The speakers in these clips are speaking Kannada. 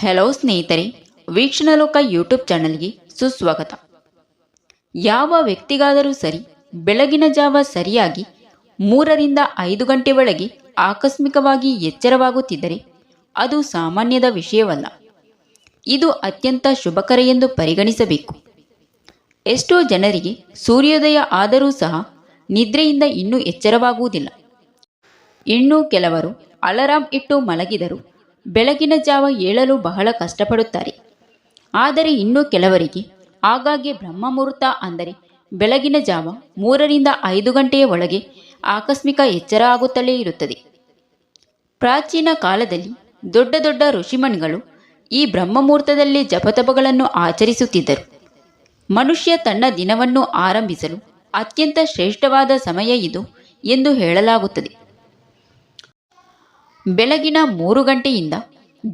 ಹೆಲೋ ಸ್ನೇಹಿತರೆ, ವೀಕ್ಷಣಲೋಕ ಯೂಟ್ಯೂಬ್ ಚಾನಲ್ಗೆ ಸುಸ್ವಾಗತ. ಯಾವ ವ್ಯಕ್ತಿಗಾದರೂ ಸರಿ, ಬೆಳಗಿನ ಜಾವ ಸರಿಯಾಗಿ ಮೂರರಿಂದ ಐದು ಗಂಟೆ ಒಳಗೆ ಆಕಸ್ಮಿಕವಾಗಿ ಎಚ್ಚರವಾಗುತ್ತಿದ್ದರೆ ಅದು ಸಾಮಾನ್ಯದ ವಿಷಯವಲ್ಲ. ಇದು ಅತ್ಯಂತ ಶುಭಕರ ಎಂದು ಪರಿಗಣಿಸಬೇಕು. ಎಷ್ಟೋ ಜನರಿಗೆ ಸೂರ್ಯೋದಯ ಆದರೂ ಸಹ ನಿದ್ರೆಯಿಂದ ಇನ್ನೂ ಎಚ್ಚರವಾಗುವುದಿಲ್ಲ. ಇನ್ನೂ ಕೆಲವರು ಅಲಾರಾಂ ಇಟ್ಟು ಮಲಗಿದರು. ಬೆಳಗಿನ ಜಾವ ಏಳಲು ಬಹಳ ಕಷ್ಟಪಡುತ್ತಾರೆ. ಆದರೆ ಇನ್ನೂ ಕೆಲವರಿಗೆ ಆಗಾಗ್ಗೆ ಬ್ರಹ್ಮ ಮುಹೂರ್ತ ಅಂದರೆ ಬೆಳಗಿನ ಜಾವ ಮೂರರಿಂದ ಐದು ಗಂಟೆಯ ಒಳಗೆ ಆಕಸ್ಮಿಕ ಎಚ್ಚರ ಆಗುತ್ತಲೇ ಇರುತ್ತದೆ. ಪ್ರಾಚೀನ ಕಾಲದಲ್ಲಿ ದೊಡ್ಡ ದೊಡ್ಡ ಋಷಿಮಣಿಗಳು ಈ ಬ್ರಹ್ಮಮುಹೂರ್ತದಲ್ಲಿ ಜಪತಪಗಳನ್ನು ಆಚರಿಸುತ್ತಿದ್ದರು. ಮನುಷ್ಯ ತನ್ನ ದಿನವನ್ನು ಆರಂಭಿಸಲು ಅತ್ಯಂತ ಶ್ರೇಷ್ಠವಾದ ಸಮಯ ಇದು ಎಂದು ಹೇಳಲಾಗುತ್ತದೆ. ಬೆಳಗಿನ ಮೂರು ಗಂಟೆಯಿಂದ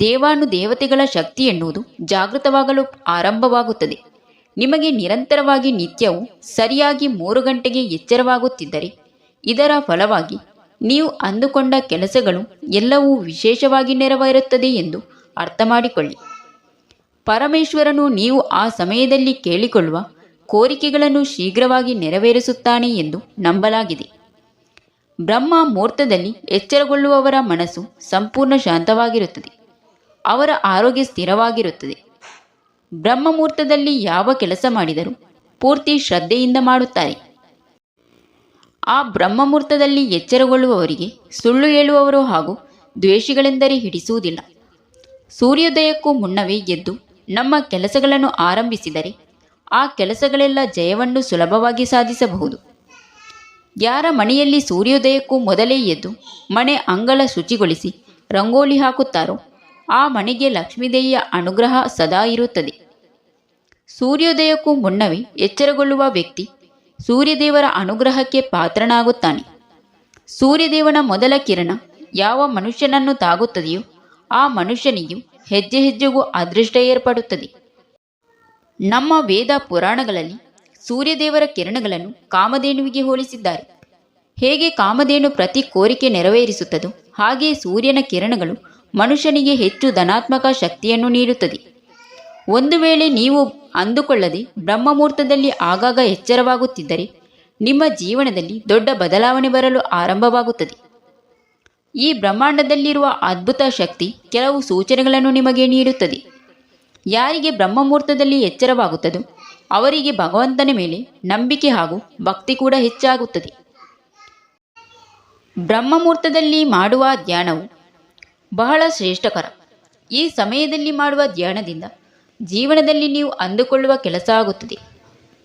ದೇವಾನುದೇವತೆಗಳ ಶಕ್ತಿ ಎನ್ನುವುದು ಜಾಗೃತವಾಗಲು ಆರಂಭವಾಗುತ್ತದೆ. ನಿಮಗೆ ನಿರಂತರವಾಗಿ ನಿತ್ಯವು ಸರಿಯಾಗಿ ಮೂರು ಗಂಟೆಗೆ ಎಚ್ಚರವಾಗುತ್ತಿದ್ದರೆ, ಇದರ ಫಲವಾಗಿ ನೀವು ಅಂದುಕೊಂಡ ಕೆಲಸಗಳು ಎಲ್ಲವೂ ವಿಶೇಷವಾಗಿ ನೆರವೇರುತ್ತದೆ ಎಂದು ಅರ್ಥ ಮಾಡಿಕೊಳ್ಳಿ ಪರಮೇಶ್ವರನು ನೀವು ಆ ಸಮಯದಲ್ಲಿ ಕೇಳಿಕೊಳ್ಳುವ ಕೋರಿಕೆಗಳನ್ನು ಶೀಘ್ರವಾಗಿ ನೆರವೇರಿಸುತ್ತಾನೆ ಎಂದು ನಂಬಲಾಗಿದೆ. ಬ್ರಹ್ಮ ಮುಹೂರ್ತದಲ್ಲಿ ಎಚ್ಚರಗೊಳ್ಳುವವರ ಮನಸ್ಸು ಸಂಪೂರ್ಣ ಶಾಂತವಾಗಿರುತ್ತದೆ. ಅವರ ಆರೋಗ್ಯ ಸ್ಥಿರವಾಗಿರುತ್ತದೆ. ಬ್ರಹ್ಮ ಮುಹೂರ್ತದಲ್ಲಿ ಯಾವ ಕೆಲಸ ಮಾಡಿದರೂ ಪೂರ್ತಿ ಶ್ರದ್ಧೆಯಿಂದ ಮಾಡುತ್ತಾರೆ. ಆ ಬ್ರಹ್ಮ ಮುಹೂರ್ತದಲ್ಲಿ ಎಚ್ಚರಗೊಳ್ಳುವವರಿಗೆ ಸುಳ್ಳು ಹೇಳುವವರು ಹಾಗೂ ದ್ವೇಷಿಗಳೆಂದರೆ ಹಿಡಿಸುವುದಿಲ್ಲ. ಸೂರ್ಯೋದಯಕ್ಕೂ ಮುನ್ನವೇ ಎದ್ದು ನಮ್ಮ ಕೆಲಸಗಳನ್ನು ಆರಂಭಿಸಿದರೆ ಆ ಕೆಲಸಗಳೆಲ್ಲ ಜಯವನ್ನು ಸುಲಭವಾಗಿ ಸಾಧಿಸಬಹುದು. ಯಾರ ಮನೆಯಲ್ಲಿ ಸೂರ್ಯೋದಯಕ್ಕೂ ಮೊದಲೇ ಎದ್ದು ಮನೆ ಅಂಗಳ ಶುಚಿಗೊಳಿಸಿ ರಂಗೋಲಿ ಹಾಕುತ್ತಾರೋ, ಆ ಮನೆಗೆ ಲಕ್ಷ್ಮೀದೇವಿಯ ಅನುಗ್ರಹ ಸದಾ ಇರುತ್ತದೆ. ಸೂರ್ಯೋದಯಕ್ಕೂ ಮುನ್ನವೇ ಎಚ್ಚರಗೊಳ್ಳುವ ವ್ಯಕ್ತಿ ಸೂರ್ಯದೇವರ ಅನುಗ್ರಹಕ್ಕೆ ಪಾತ್ರನಾಗುತ್ತಾನೆ. ಸೂರ್ಯದೇವನ ಮೊದಲ ಕಿರಣ ಯಾವ ಮನುಷ್ಯನನ್ನು ತಾಗುತ್ತದೆಯೋ, ಆ ಮನುಷ್ಯನಿಗೂ ಹೆಜ್ಜೆ ಹೆಜ್ಜೆಗೂ ಅದೃಷ್ಟ ಏರ್ಪಡುತ್ತದೆ. ನಮ್ಮ ವೇದ ಪುರಾಣಗಳಲ್ಲಿ ಸೂರ್ಯದೇವರ ಕಿರಣಗಳನ್ನು ಕಾಮಧೇನುವಿಗೆ ಹೋಲಿಸಿದ್ದಾರೆ. ಹೇಗೆ ಕಾಮಧೇನು ಪ್ರತಿ ಕೋರಿಕೆ ನೆರವೇರಿಸುತ್ತದೋ, ಹಾಗೆ ಸೂರ್ಯನ ಕಿರಣಗಳು ಮನುಷ್ಯನಿಗೆ ಹೆಚ್ಚು ಧನಾತ್ಮಕ ಶಕ್ತಿಯನ್ನು ನೀಡುತ್ತದೆ. ಒಂದು ವೇಳೆ ನೀವು ಅಂದುಕೊಳ್ಳದೆ ಬ್ರಹ್ಮಮುಹೂರ್ತದಲ್ಲಿ ಆಗಾಗ ಎಚ್ಚರವಾಗುತ್ತಿದ್ದರೆ, ನಿಮ್ಮ ಜೀವನದಲ್ಲಿ ದೊಡ್ಡ ಬದಲಾವಣೆ ಬರಲು ಆರಂಭವಾಗುತ್ತದೆ. ಈ ಬ್ರಹ್ಮಾಂಡದಲ್ಲಿರುವ ಅದ್ಭುತ ಶಕ್ತಿ ಕೆಲವು ಸೂಚನೆಗಳನ್ನು ನಿಮಗೆ ನೀಡುತ್ತದೆ. ಯಾರಿಗೆ ಬ್ರಹ್ಮಮುಹೂರ್ತದಲ್ಲಿ ಎಚ್ಚರವಾಗುತ್ತದೋ ಅವರಿಗೆ ಭಗವಂತನ ಮೇಲೆ ನಂಬಿಕೆ ಹಾಗೂ ಭಕ್ತಿ ಕೂಡ ಹೆಚ್ಚಾಗುತ್ತದೆ. ಬ್ರಹ್ಮಮುಹೂರ್ತದಲ್ಲಿ ಮಾಡುವ ಧ್ಯಾನವು ಬಹಳ ಶ್ರೇಷ್ಠಕರ. ಈ ಸಮಯದಲ್ಲಿ ಮಾಡುವ ಧ್ಯಾನದಿಂದ ಜೀವನದಲ್ಲಿ ನೀವು ಅಂದುಕೊಳ್ಳುವ ಕೆಲಸ ಆಗುತ್ತದೆ.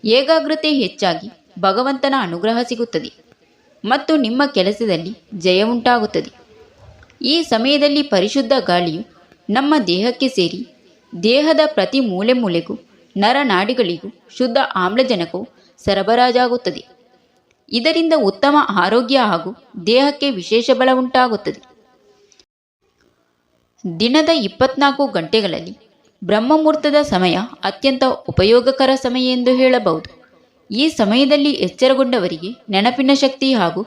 ಏಕಾಗ್ರತೆ ಹೆಚ್ಚಾಗಿ ಭಗವಂತನ ಅನುಗ್ರಹ ಸಿಗುತ್ತದೆ ಮತ್ತು ನಿಮ್ಮ ಕೆಲಸದಲ್ಲಿ ಜಯ ಉಂಟಾಗುತ್ತದೆ. ಈ ಸಮಯದಲ್ಲಿ ಪರಿಶುದ್ಧ ಗಾಳಿಯು ನಮ್ಮ ದೇಹಕ್ಕೆ ಸೇರಿ ದೇಹದ ಪ್ರತಿ ಮೂಲೆ ಮೂಲೆಗೂ ನರನಾಡಿಗಳಿಗೂ ಶುದ್ಧ ಆಮ್ಲಜನಕವು ಸರಬರಾಜಾಗುತ್ತದೆ. ಇದರಿಂದ ಉತ್ತಮ ಆರೋಗ್ಯ ಹಾಗೂ ದೇಹಕ್ಕೆ ವಿಶೇಷ ಬಲ ಉಂಟಾಗುತ್ತದೆ. ದಿನದ ಇಪ್ಪತ್ನಾಲ್ಕು ಗಂಟೆಗಳಲ್ಲಿ ಬ್ರಹ್ಮಮುಹೂರ್ತದ ಸಮಯ ಅತ್ಯಂತ ಉಪಯೋಗಕರ ಸಮಯ ಎಂದು ಹೇಳಬಹುದು. ಈ ಸಮಯದಲ್ಲಿ ಎಚ್ಚರಗೊಂಡವರಿಗೆ ನೆನಪಿನ ಶಕ್ತಿ ಹಾಗೂ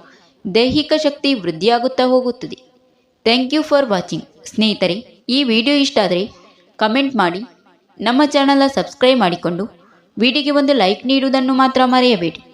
ದೈಹಿಕ ಶಕ್ತಿ ವೃದ್ಧಿಯಾಗುತ್ತಾ ಹೋಗುತ್ತದೆ. Thank you for watching. ಸ್ನೇಹಿತರೆ, ಈ ವಿಡಿಯೋ ಇಷ್ಟ ಆದರೆ ಕಮೆಂಟ್ ಮಾಡಿ. ನಮ್ಮ ಚಾನಲ ಸಬ್ಸ್ಕ್ರೈಬ್ ಮಾಡಿಕೊಂಡು ವಿಡಿಯೋಗೆ ಒಂದು ಲೈಕ್ ನೀಡುವುದನ್ನು ಮಾತ್ರ ಮರೆಯಬೇಡಿ.